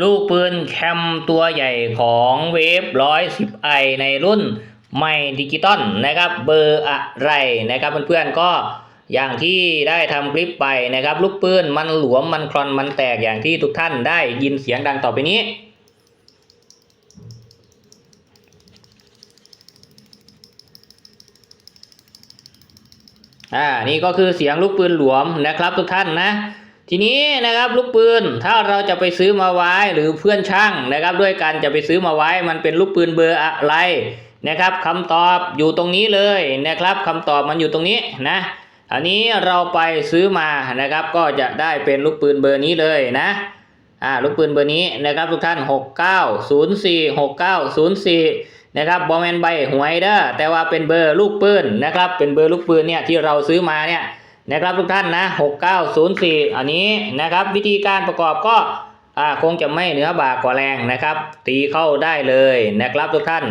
ลูกปืนแคมตัวใหญ่ของเวฟร้อยสิบไอในรุ่นไม่ดิจิตอลนะครับเบอร์อะไรนะครับเพื่อนๆก็อย่างที่ได้ทำคลิปไปนะครับ ลูกปืนมันหลวมมันคลอนมันแตกอย่างที่ทุกท่านได้ยินเสียงดังต่อไปนี้ อ่านี่ก็คือเสียงลูกปืนหลวมนะครับทุกท่านนะ ทีนี้นะครับลูกปืนถ้าเราจะไปซื้อมาไว้หรือเพื่อนช่างนะครับ ด้วยกันจะไปซื้อมาไว้มันเป็นลูกปืนเบอร์อะไรนะครับคำตอบอยู่ตรงนี้เลยนะครับคำตอบมันอยู่ตรงนี้นะอันนี้เราไปซื้อมานะครับ ก็จะได้เป็นลูกปืนเบอร์นี้เลยนะอ่าลูกปืนเบอร์นี้นะครับทุกท่าน 6904 6904นะครับบอแมนใบหวยเด้อแต่ว่าเป็นเบอร์ลูกปืนนะครับเป็นเบอร์ลูกปืนเนี่ยที่เราซื้อมาเนี่ย นะครับทุกท่านนะ6904 อันนี้นะครับวิธีการประกอบก็อ่าคงจะไม่เหนือบากกว่าแรงนะครับ ตีเข้าได้เลยนะครับทุกท่าน